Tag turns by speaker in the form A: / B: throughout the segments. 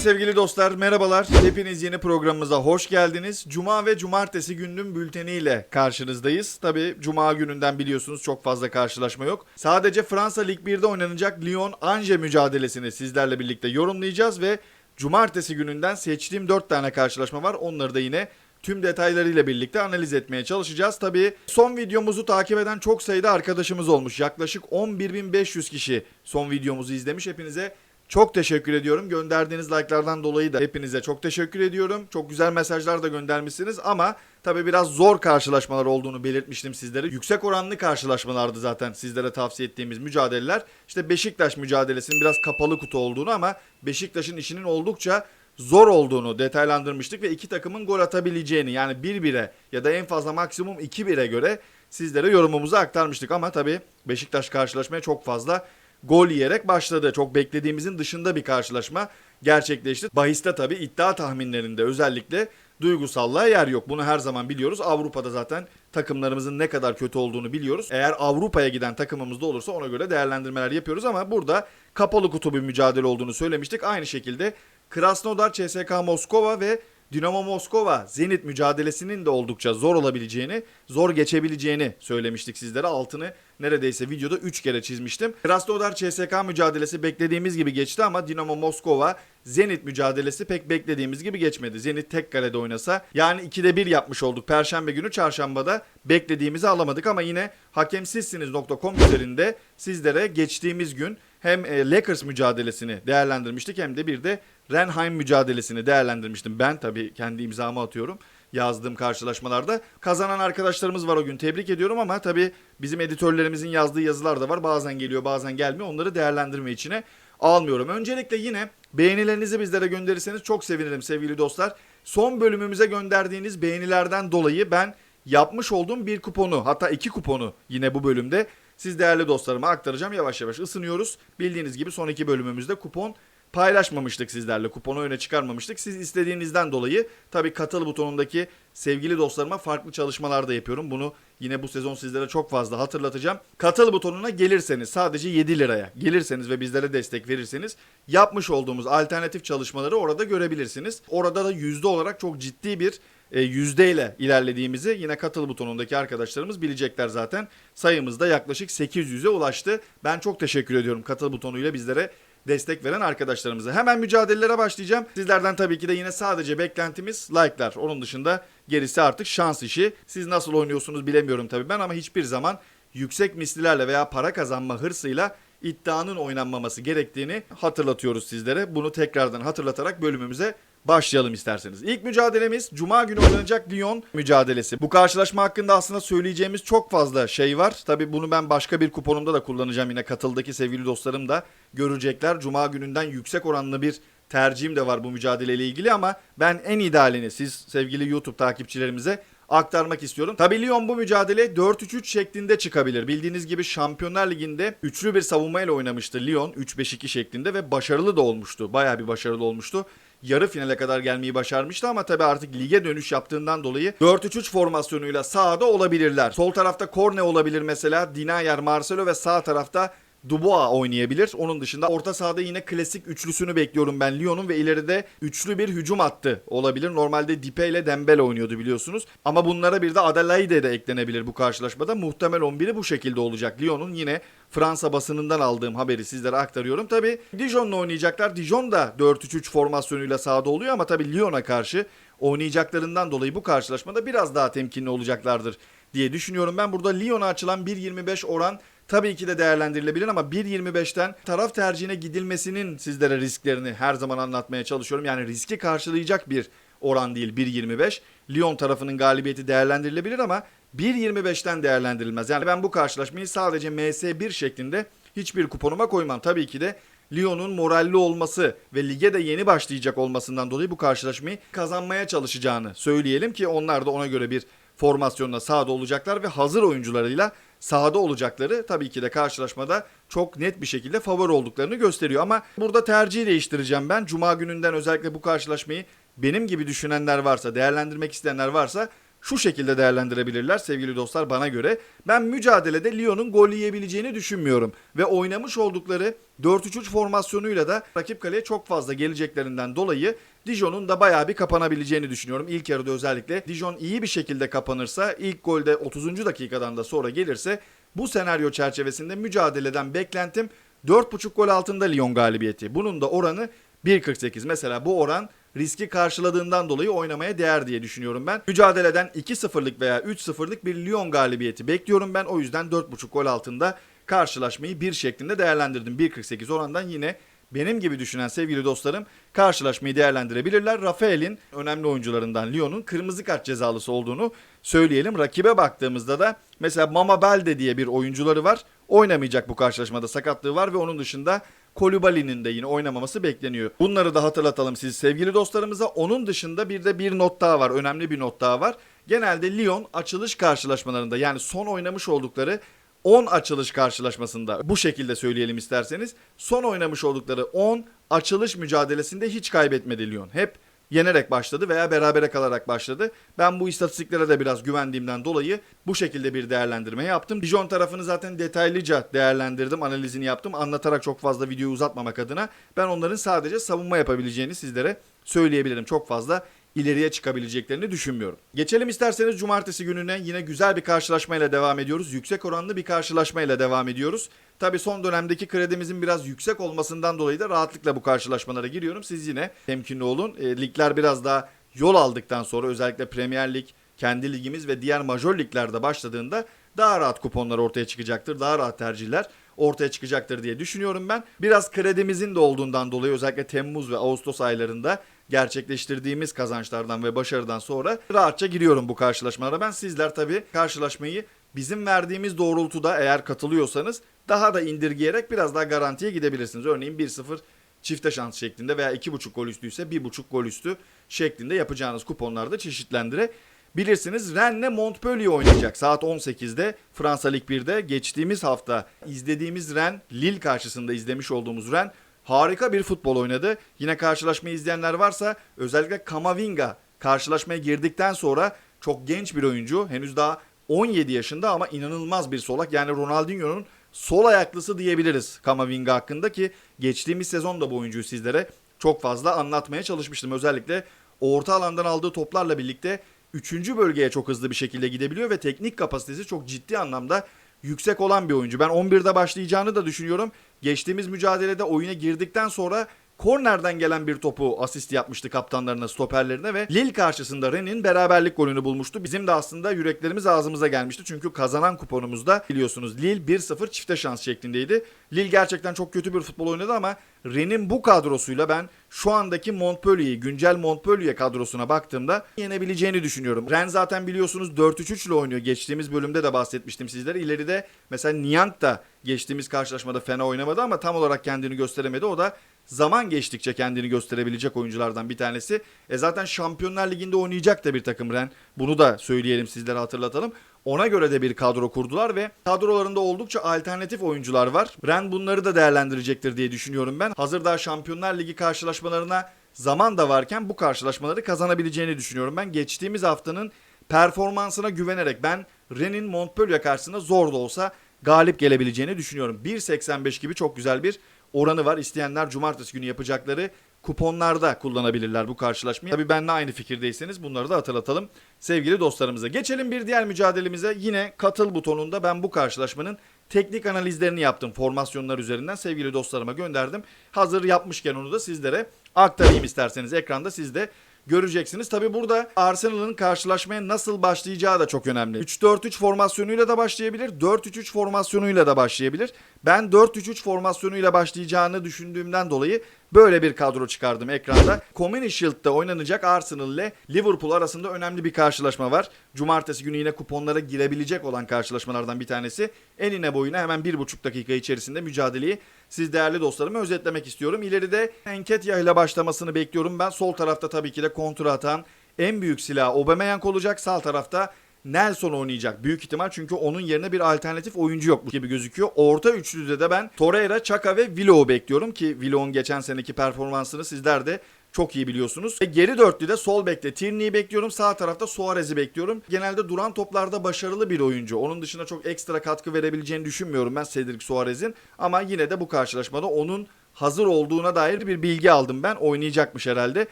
A: sevgili dostlar, merhabalar. Hepiniz yeni programımıza hoş geldiniz. Cuma ve cumartesi gününün bülteniyle karşınızdayız. Tabi Cuma gününden biliyorsunuz çok fazla karşılaşma yok. Sadece Fransa Lig 1'de oynanacak Lyon-Angers mücadelesini sizlerle birlikte yorumlayacağız ve Cumartesi gününden seçtiğim 4 tane karşılaşma var. Onları da yine tüm detaylarıyla birlikte analiz etmeye çalışacağız. Tabii son videomuzu takip eden çok sayıda arkadaşımız olmuş. Yaklaşık 11.500 kişi son videomuzu izlemiş. Hepinize çok teşekkür ediyorum. Gönderdiğiniz like'lardan dolayı da hepinize çok teşekkür ediyorum. Çok güzel mesajlar da göndermişsiniz ama tabii biraz zor karşılaşmalar olduğunu belirtmiştim sizlere. Yüksek oranlı karşılaşmalardı zaten sizlere tavsiye ettiğimiz mücadeleler. İşte Beşiktaş mücadelesinin biraz kapalı kutu olduğunu ama Beşiktaş'ın işinin oldukça zor olduğunu detaylandırmıştık ve iki takımın gol atabileceğini yani 1-1'e ya da en fazla maksimum 2-1'e göre sizlere yorumumuzu aktarmıştık ama tabii Beşiktaş karşılaşmaya çok fazla gol yiyerek başladı. Çok beklediğimizin dışında bir karşılaşma gerçekleşti. Bahiste tabii iddia tahminlerinde özellikle duygusallığa yer yok. Bunu her zaman biliyoruz. Avrupa'da zaten takımlarımızın ne kadar kötü olduğunu biliyoruz. Eğer Avrupa'ya giden takımımız da olursa ona göre değerlendirmeler yapıyoruz ama burada kapalı kutu bir mücadele olduğunu söylemiştik. Aynı şekilde Krasnodar, CSK Moskova ve Dinamo Moskova Zenit mücadelesinin de oldukça zor olabileceğini, zor geçebileceğini söylemiştik sizlere. Altını neredeyse videoda 3 kere çizmiştim. Krasnodar CSK mücadelesi beklediğimiz gibi geçti ama Dinamo Moskova Zenit mücadelesi pek beklediğimiz gibi geçmedi. Zenit tek kalede oynasa yani 2'de 1 yapmış olduk. Perşembe günü çarşambada beklediğimizi alamadık ama yine hakemsizsiniz.com üzerinde sizlere geçtiğimiz gün hem e, Lakers mücadelesini değerlendirmiştik hem de bir de Renheim mücadelesini değerlendirmiştim. Ben tabii kendi imzamı atıyorum yazdığım karşılaşmalarda. Kazanan arkadaşlarımız var o gün tebrik ediyorum ama tabii bizim editörlerimizin yazdığı yazılar da var. Bazen geliyor bazen gelmiyor. Onları değerlendirme içine almıyorum. Öncelikle yine beğenilerinizi bizlere gönderirseniz çok sevinirim sevgili dostlar. Son bölümümüze gönderdiğiniz beğenilerden dolayı ben yapmış olduğum bir kuponu hatta iki kuponu yine bu bölümde siz değerli dostlarıma aktaracağım. Yavaş yavaş ısınıyoruz. Bildiğiniz gibi son iki bölümümüzde kupon paylaşmamıştık sizlerle. Kuponu öne çıkarmamıştık. Siz istediğinizden dolayı tabii katıl butonundaki sevgili dostlarıma farklı çalışmalar da yapıyorum. Bunu yine bu sezon sizlere çok fazla hatırlatacağım. Katıl butonuna gelirseniz sadece 7 liraya gelirseniz ve bizlere destek verirseniz yapmış olduğumuz alternatif çalışmaları orada görebilirsiniz. Orada da yüzde olarak çok ciddi bir e, yüzdeyle ilerlediğimizi yine katıl butonundaki arkadaşlarımız bilecekler zaten. Sayımız da yaklaşık 800'e ulaştı. Ben çok teşekkür ediyorum katıl butonuyla bizlere destek veren arkadaşlarımıza. Hemen mücadelelere başlayacağım. Sizlerden tabii ki de yine sadece beklentimiz like'lar. Onun dışında gerisi artık şans işi. Siz nasıl oynuyorsunuz bilemiyorum tabii ben ama hiçbir zaman yüksek mislilerle veya para kazanma hırsıyla iddianın oynanmaması gerektiğini hatırlatıyoruz sizlere. Bunu tekrardan hatırlatarak bölümümüze başlayalım isterseniz. İlk mücadelemiz Cuma günü oynanacak Lyon mücadelesi. Bu karşılaşma hakkında aslında söyleyeceğimiz çok fazla şey var. Tabi bunu ben başka bir kuponumda da kullanacağım. Yine katıldaki sevgili dostlarım da görecekler. Cuma gününden yüksek oranlı bir tercihim de var bu mücadeleyle ilgili ama ben en idealini siz sevgili YouTube takipçilerimize aktarmak istiyorum. Tabi Lyon bu mücadele 4-3-3 şeklinde çıkabilir. Bildiğiniz gibi Şampiyonlar Ligi'nde üçlü bir savunmayla oynamıştı Lyon 3-5-2 şeklinde ve başarılı da olmuştu. Bayağı bir başarılı olmuştu yarı finale kadar gelmeyi başarmıştı ama tabii artık lige dönüş yaptığından dolayı 4-3-3 formasyonuyla sağda olabilirler. Sol tarafta Korne olabilir mesela. Dinayer, Marcelo ve sağ tarafta Dubois oynayabilir. Onun dışında orta sahada yine klasik üçlüsünü bekliyorum ben Lyon'un ve ileride üçlü bir hücum hattı olabilir. Normalde Dipe ile Dembele oynuyordu biliyorsunuz. Ama bunlara bir de Adelaide de eklenebilir bu karşılaşmada. Muhtemel 11'i bu şekilde olacak. Lyon'un yine Fransa basınından aldığım haberi sizlere aktarıyorum. Tabi Dijon'la oynayacaklar. Dijon da 4-3-3 formasyonuyla sahada oluyor ama tabi Lyon'a karşı oynayacaklarından dolayı bu karşılaşmada biraz daha temkinli olacaklardır diye düşünüyorum. Ben burada Lyon'a açılan 1.25 oran tabii ki de değerlendirilebilir ama 1.25'ten taraf tercihine gidilmesinin sizlere risklerini her zaman anlatmaya çalışıyorum. Yani riski karşılayacak bir oran değil 1.25. Lyon tarafının galibiyeti değerlendirilebilir ama 1.25'ten değerlendirilmez. Yani ben bu karşılaşmayı sadece MS1 şeklinde hiçbir kuponuma koymam. Tabii ki de Lyon'un moralli olması ve lige de yeni başlayacak olmasından dolayı bu karşılaşmayı kazanmaya çalışacağını söyleyelim ki onlar da ona göre bir formasyonla sahada olacaklar ve hazır oyuncularıyla sahada olacakları tabii ki de karşılaşmada çok net bir şekilde favori olduklarını gösteriyor. Ama burada tercihi değiştireceğim ben. Cuma gününden özellikle bu karşılaşmayı benim gibi düşünenler varsa, değerlendirmek isteyenler varsa şu şekilde değerlendirebilirler sevgili dostlar bana göre. Ben mücadelede Lyon'un gol yiyebileceğini düşünmüyorum. Ve oynamış oldukları 4-3-3 formasyonuyla da rakip kaleye çok fazla geleceklerinden dolayı Dijon'un da bayağı bir kapanabileceğini düşünüyorum. İlk yarıda özellikle Dijon iyi bir şekilde kapanırsa ilk golde 30. dakikadan da sonra gelirse bu senaryo çerçevesinde mücadeleden beklentim 4.5 gol altında Lyon galibiyeti. Bunun da oranı 1.48. Mesela bu oran riski karşıladığından dolayı oynamaya değer diye düşünüyorum ben. Mücadeleden 2-0'lık veya 3-0'lık bir Lyon galibiyeti bekliyorum ben. O yüzden 4.5 gol altında karşılaşmayı bir şeklinde değerlendirdim. 1.48 orandan yine benim gibi düşünen sevgili dostlarım karşılaşmayı değerlendirebilirler. Rafael'in önemli oyuncularından Lyon'un kırmızı kart cezalısı olduğunu söyleyelim. Rakibe baktığımızda da mesela Mama Belde diye bir oyuncuları var. Oynamayacak bu karşılaşmada sakatlığı var ve onun dışında Kolibali'nin de yine oynamaması bekleniyor. Bunları da hatırlatalım siz sevgili dostlarımıza. Onun dışında bir de bir not daha var. Önemli bir not daha var. Genelde Lyon açılış karşılaşmalarında yani son oynamış oldukları 10 açılış karşılaşmasında bu şekilde söyleyelim isterseniz. Son oynamış oldukları 10 açılış mücadelesinde hiç kaybetmedi Lyon. Hep yenerek başladı veya berabere kalarak başladı. Ben bu istatistiklere de biraz güvendiğimden dolayı bu şekilde bir değerlendirme yaptım. Dijon tarafını zaten detaylıca değerlendirdim, analizini yaptım. Anlatarak çok fazla videoyu uzatmamak adına ben onların sadece savunma yapabileceğini sizlere söyleyebilirim. Çok fazla ileriye çıkabileceklerini düşünmüyorum. Geçelim isterseniz cumartesi gününe yine güzel bir karşılaşmayla devam ediyoruz. Yüksek oranlı bir karşılaşmayla devam ediyoruz. Tabi son dönemdeki kredimizin biraz yüksek olmasından dolayı da rahatlıkla bu karşılaşmalara giriyorum. Siz yine temkinli olun. E, ligler biraz daha yol aldıktan sonra özellikle Premier Lig, kendi ligimiz ve diğer majör liglerde başladığında daha rahat kuponlar ortaya çıkacaktır. Daha rahat tercihler ortaya çıkacaktır diye düşünüyorum ben. Biraz kredimizin de olduğundan dolayı özellikle Temmuz ve Ağustos aylarında gerçekleştirdiğimiz kazançlardan ve başarıdan sonra rahatça giriyorum bu karşılaşmalara. Ben sizler tabii karşılaşmayı bizim verdiğimiz doğrultuda eğer katılıyorsanız daha da indirgeyerek biraz daha garantiye gidebilirsiniz. Örneğin 1-0 çifte şans şeklinde veya 2.5 gol üstüyse 1.5 gol üstü şeklinde yapacağınız kuponlarda çeşitlendirebilirsiniz. Rennes'le Montpellier oynayacak saat 18'de Fransa Lig 1'de. Geçtiğimiz hafta izlediğimiz Rennes, Lille karşısında izlemiş olduğumuz Rennes harika bir futbol oynadı. Yine karşılaşmayı izleyenler varsa özellikle Kamavinga karşılaşmaya girdikten sonra çok genç bir oyuncu. Henüz daha 17 yaşında ama inanılmaz bir solak. Yani Ronaldinho'nun sol ayaklısı diyebiliriz Kamavinga hakkında ki geçtiğimiz sezon da bu oyuncuyu sizlere çok fazla anlatmaya çalışmıştım. Özellikle orta alandan aldığı toplarla birlikte 3. bölgeye çok hızlı bir şekilde gidebiliyor ve teknik kapasitesi çok ciddi anlamda yüksek olan bir oyuncu. Ben 11'de başlayacağını da düşünüyorum. Geçtiğimiz mücadelede oyuna girdikten sonra kornerden gelen bir topu asist yapmıştı kaptanlarına, stoperlerine ve Lille karşısında Rennes'in beraberlik golünü bulmuştu. Bizim de aslında yüreklerimiz ağzımıza gelmişti. Çünkü kazanan kuponumuzda biliyorsunuz Lille 1-0 çifte şans şeklindeydi. Lille gerçekten çok kötü bir futbol oynadı ama Rennes'in bu kadrosuyla ben şu andaki Montpellier'i, güncel Montpellier kadrosuna baktığımda yenebileceğini düşünüyorum. Rennes zaten biliyorsunuz 4-3-3 ile oynuyor. Geçtiğimiz bölümde de bahsetmiştim sizlere. İleride mesela Niang da geçtiğimiz karşılaşmada fena oynamadı ama tam olarak kendini gösteremedi. O da zaman geçtikçe kendini gösterebilecek oyunculardan bir tanesi. E zaten Şampiyonlar Ligi'nde oynayacak da bir takım Ren. Bunu da söyleyelim sizlere hatırlatalım. Ona göre de bir kadro kurdular ve kadrolarında oldukça alternatif oyuncular var. Ren bunları da değerlendirecektir diye düşünüyorum ben. Hazır daha Şampiyonlar Ligi karşılaşmalarına zaman da varken bu karşılaşmaları kazanabileceğini düşünüyorum ben. Geçtiğimiz haftanın performansına güvenerek ben Rennes'in Montpellier karşısında zor da olsa galip gelebileceğini düşünüyorum. 1.85 gibi çok güzel bir oranı var. İsteyenler cumartesi günü yapacakları kuponlarda kullanabilirler bu karşılaşmayı. Tabii benimle aynı fikirdeyseniz bunları da hatırlatalım sevgili dostlarımıza. Geçelim bir diğer mücadelemize. Yine katıl butonunda ben bu karşılaşmanın teknik analizlerini yaptım formasyonlar üzerinden sevgili dostlarıma gönderdim. Hazır yapmışken onu da sizlere aktarayım isterseniz ekranda siz de göreceksiniz. Tabi burada Arsenal'ın karşılaşmaya nasıl başlayacağı da çok önemli. 3-4-3 formasyonuyla da başlayabilir, 4-3-3 formasyonuyla da başlayabilir. Ben 4-3-3 formasyonuyla başlayacağını düşündüğümden dolayı böyle bir kadro çıkardım ekranda. Community Shield'da oynanacak Arsenal ile Liverpool arasında önemli bir karşılaşma var. Cumartesi günü yine kuponlara girebilecek olan karşılaşmalardan bir tanesi. Enine boyuna hemen 1,5 dakika içerisinde mücadeleyi siz değerli dostlarıma özetlemek istiyorum. İleride Enketia ile başlamasını bekliyorum. Ben sol tarafta tabii ki de kontra atan en büyük silah Aubameyang olacak. Sağ tarafta Nelson oynayacak büyük ihtimal çünkü onun yerine bir alternatif oyuncu yok gibi gözüküyor. Orta üçlüde de ben Torreira, Chaka ve Willow bekliyorum ki Willow'un geçen seneki performansını sizler de çok iyi biliyorsunuz. Ve geri dörtlüde sol bekte Tierney'i bekliyorum. Sağ tarafta Suarez'i bekliyorum. Genelde duran toplarda başarılı bir oyuncu. Onun dışında çok ekstra katkı verebileceğini düşünmüyorum ben Cedric Suarez'in. Ama yine de bu karşılaşmada onun hazır olduğuna dair bir bilgi aldım ben. Oynayacakmış herhalde.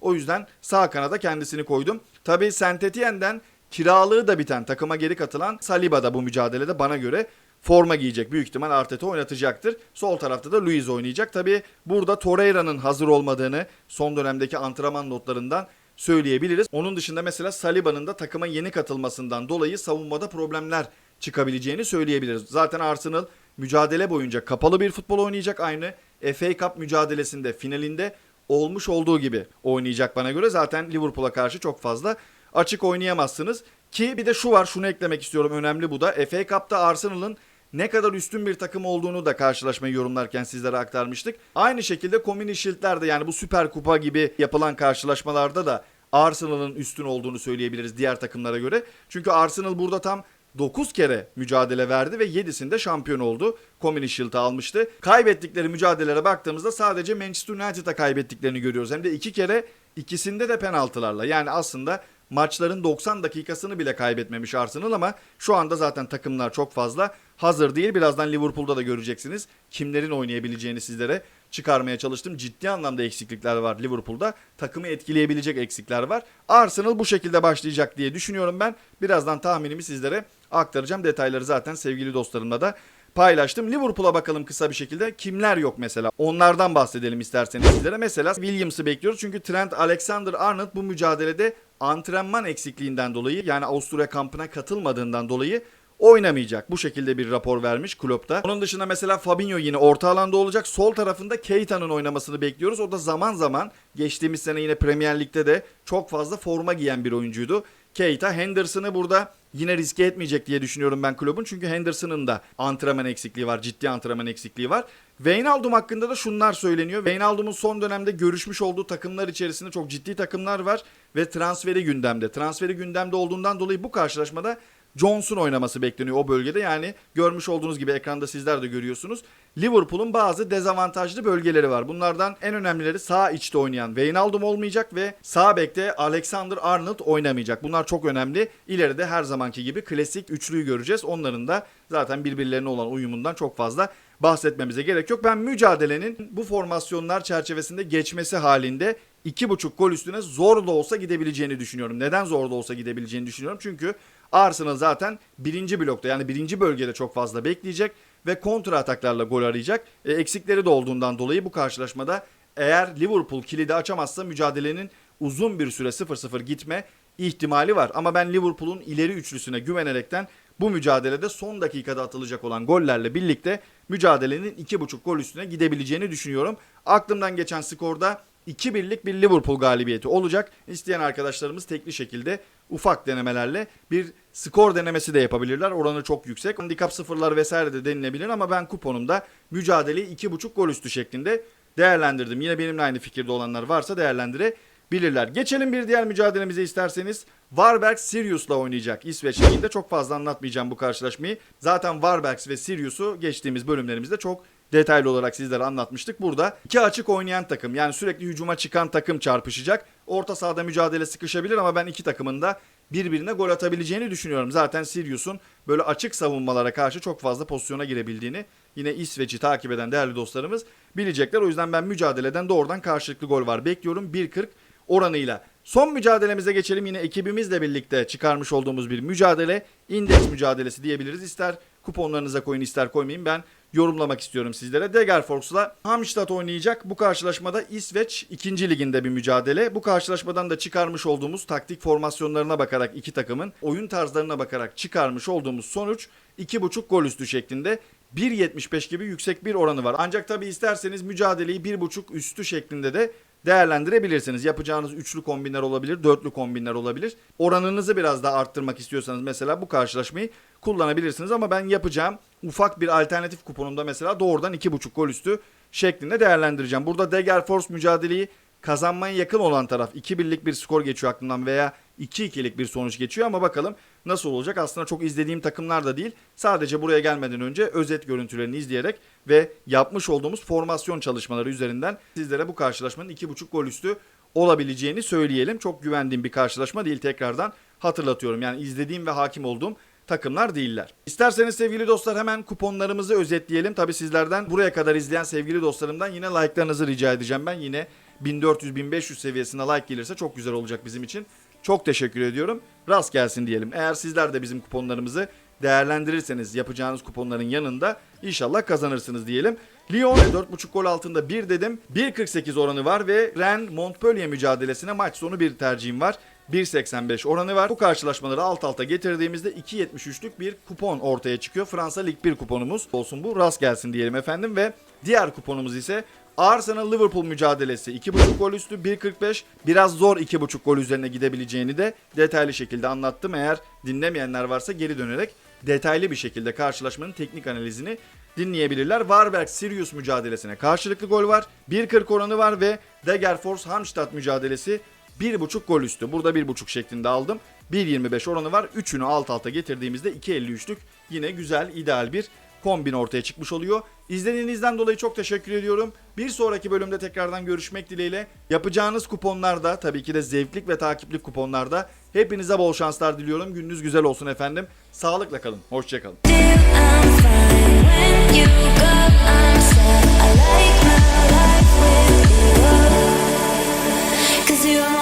A: O yüzden sağ kanada kendisini koydum. Tabii Saint Etienne'den kiralığı da biten takıma geri katılan Saliba da bu mücadelede bana göre forma giyecek. Büyük ihtimal Arteta oynatacaktır. Sol tarafta da Luiz oynayacak. Tabii burada Torreira'nın hazır olmadığını son dönemdeki antrenman notlarından söyleyebiliriz. Onun dışında mesela Saliba'nın da takıma yeni katılmasından dolayı savunmada problemler çıkabileceğini söyleyebiliriz. Zaten Arsenal mücadele boyunca kapalı bir futbol oynayacak. Aynı FA Cup mücadelesinde finalinde olmuş olduğu gibi oynayacak bana göre. Zaten Liverpool'a karşı çok fazla açık oynayamazsınız. Ki bir de şu var şunu eklemek istiyorum önemli bu da. FA Cup'ta Arsenal'ın ne kadar üstün bir takım olduğunu da karşılaşmayı yorumlarken sizlere aktarmıştık. Aynı şekilde Community Shield'lerde yani bu Süper Kupa gibi yapılan karşılaşmalarda da Arsenal'ın üstün olduğunu söyleyebiliriz diğer takımlara göre. Çünkü Arsenal burada tam 9 kere mücadele verdi ve 7'sinde şampiyon oldu. Community Shield'ı almıştı. Kaybettikleri mücadelelere baktığımızda sadece Manchester United'a kaybettiklerini görüyoruz. Hem de 2 kere ikisinde de penaltılarla. Yani aslında maçların 90 dakikasını bile kaybetmemiş Arsenal ama şu anda zaten takımlar çok fazla hazır değil. Birazdan Liverpool'da da göreceksiniz kimlerin oynayabileceğini sizlere çıkarmaya çalıştım. Ciddi anlamda eksiklikler var Liverpool'da. Takımı etkileyebilecek eksikler var. Arsenal bu şekilde başlayacak diye düşünüyorum ben. Birazdan tahminimi sizlere aktaracağım. Detayları zaten sevgili dostlarımla da paylaştım. Liverpool'a bakalım kısa bir şekilde. Kimler yok mesela? Onlardan bahsedelim isterseniz sizlere. Mesela Williams'ı bekliyoruz. Çünkü Trent Alexander-Arnold bu mücadelede antrenman eksikliğinden dolayı yani Avusturya kampına katılmadığından dolayı oynamayacak. Bu şekilde bir rapor vermiş Klopp'ta. Onun dışında mesela Fabinho yine orta alanda olacak. Sol tarafında Keita'nın oynamasını bekliyoruz. O da zaman zaman geçtiğimiz sene yine Premier Lig'de de çok fazla forma giyen bir oyuncuydu. Keita Henderson'ı burada yine riske etmeyecek diye düşünüyorum ben kulübün. Çünkü Henderson'ın da antrenman eksikliği var. Ciddi antrenman eksikliği var. Wijnaldum hakkında da şunlar söyleniyor. Wijnaldum'un son dönemde görüşmüş olduğu takımlar içerisinde çok ciddi takımlar var ve transferi gündemde. Transferi gündemde olduğundan dolayı bu karşılaşmada Jones'un oynaması bekleniyor o bölgede. Yani görmüş olduğunuz gibi ekranda sizler de görüyorsunuz. Liverpool'un bazı dezavantajlı bölgeleri var. Bunlardan en önemlileri sağ içte oynayan Wijnaldum olmayacak ve sağ bekte Alexander Arnold oynamayacak. Bunlar çok önemli. İleride her zamanki gibi klasik üçlüyü göreceğiz. Onların da zaten birbirlerine olan uyumundan çok fazla bahsetmemize gerek yok. Ben mücadelenin bu formasyonlar çerçevesinde geçmesi halinde 2.5 gol üstüne zor da olsa gidebileceğini düşünüyorum. Neden zor da olsa gidebileceğini düşünüyorum? Çünkü Arsenal zaten birinci blokta yani birinci bölgede çok fazla bekleyecek ve kontra ataklarla gol arayacak. E, eksikleri de olduğundan dolayı bu karşılaşmada eğer Liverpool kilidi açamazsa mücadelenin uzun bir süre 0-0 gitme ihtimali var. Ama ben Liverpool'un ileri üçlüsüne güvenerekten bu mücadelede son dakikada atılacak olan gollerle birlikte mücadelenin 2.5 gol üstüne gidebileceğini düşünüyorum. Aklımdan geçen skorda 2-1'lik bir Liverpool galibiyeti olacak. İsteyen arkadaşlarımız tekli şekilde ufak denemelerle bir skor denemesi de yapabilirler. Oranı çok yüksek. Handikap sıfırlar vesaire de denilebilir ama ben kuponumda mücadeleyi 2.5 gol üstü şeklinde değerlendirdim. Yine benimle aynı fikirde olanlar varsa değerlendirebilirler. Geçelim bir diğer mücadelemize isterseniz. Varberg Sirius'la oynayacak İsveç Ligi'nde. Çok fazla anlatmayacağım bu karşılaşmayı. Zaten Varberg ve Sirius'u geçtiğimiz bölümlerimizde çok detaylı olarak sizlere anlatmıştık. Burada iki açık oynayan takım yani sürekli hücuma çıkan takım çarpışacak. Orta sahada mücadele sıkışabilir ama ben iki takımın da birbirine gol atabileceğini düşünüyorum. Zaten Sirius'un böyle açık savunmalara karşı çok fazla pozisyona girebildiğini yine İsveç'i takip eden değerli dostlarımız bilecekler. O yüzden ben mücadeleden doğrudan karşılıklı gol var bekliyorum. 1.40 oranıyla. Son mücadelemize geçelim. Yine ekibimizle birlikte çıkarmış olduğumuz bir mücadele. İndeks mücadelesi diyebiliriz. İster kuponlarınıza koyun ister koymayın. Ben yorumlamak istiyorum sizlere. Degerfors'la Hamstad oynayacak. Bu karşılaşmada İsveç 2. liginde bir mücadele. Bu karşılaşmadan da çıkarmış olduğumuz taktik formasyonlarına bakarak iki takımın oyun tarzlarına bakarak çıkarmış olduğumuz sonuç 2.5 gol üstü şeklinde 1.75 gibi yüksek bir oranı var. Ancak tabi isterseniz mücadeleyi 1.5 üstü şeklinde de değerlendirebilirsiniz. Yapacağınız üçlü kombinler olabilir, dörtlü kombinler olabilir. Oranınızı biraz daha arttırmak istiyorsanız mesela bu karşılaşmayı kullanabilirsiniz ama ben yapacağım ufak bir alternatif kuponumda mesela doğrudan 2.5 gol üstü şeklinde değerlendireceğim. Burada Degerfors mücadeleyi kazanmaya yakın olan taraf 2-1'lik bir skor geçiyor aklımdan veya 2-2'lik bir sonuç geçiyor ama bakalım nasıl olacak. Aslında çok izlediğim takımlar da değil. Sadece buraya gelmeden önce özet görüntülerini izleyerek ve yapmış olduğumuz formasyon çalışmaları üzerinden sizlere bu karşılaşmanın 2.5 gol üstü olabileceğini söyleyelim. Çok güvendiğim bir karşılaşma değil tekrardan hatırlatıyorum. Yani izlediğim ve hakim olduğum takımlar değiller. İsterseniz sevgili dostlar hemen kuponlarımızı özetleyelim. Tabi sizlerden buraya kadar izleyen sevgili dostlarımdan yine like'larınızı rica edeceğim ben. Yine 1400-1500 seviyesine like gelirse çok güzel olacak bizim için. Çok teşekkür ediyorum. Rast gelsin diyelim. Eğer sizler de bizim kuponlarımızı değerlendirirseniz yapacağınız kuponların yanında inşallah kazanırsınız diyelim. Lyon 4.5 gol altında 1 dedim. 1.48 oranı var ve Rennes Montpellier mücadelesine maç sonu bir tercihim var. 1.85 oranı var. Bu karşılaşmaları alt alta getirdiğimizde 2.73'lük bir kupon ortaya çıkıyor. Fransa Lig 1 kuponumuz olsun bu. Rast gelsin diyelim efendim ve diğer kuponumuz ise Arsenal Liverpool mücadelesi 2.5 gol üstü 1.45 biraz zor 2.5 gol üzerine gidebileceğini de detaylı şekilde anlattım. Eğer dinlemeyenler varsa geri dönerek detaylı bir şekilde karşılaşmanın teknik analizini dinleyebilirler. Warberg Sirius mücadelesine karşılıklı gol var. 1.40 oranı var ve Degerfors Hamstad mücadelesi 1.5 gol üstü. Burada 1.5 şeklinde aldım. 1.25 oranı var. Üçünü alt alta getirdiğimizde 2.53'lük yine güzel ideal bir kombin ortaya çıkmış oluyor. İzlediğinizden dolayı çok teşekkür ediyorum. Bir sonraki bölümde tekrardan görüşmek dileğiyle. Yapacağınız kuponlarda tabii ki de zevklik ve takiplik kuponlarda hepinize bol şanslar diliyorum. Gününüz güzel olsun efendim. Sağlıkla kalın. Hoşçakalın.
B: You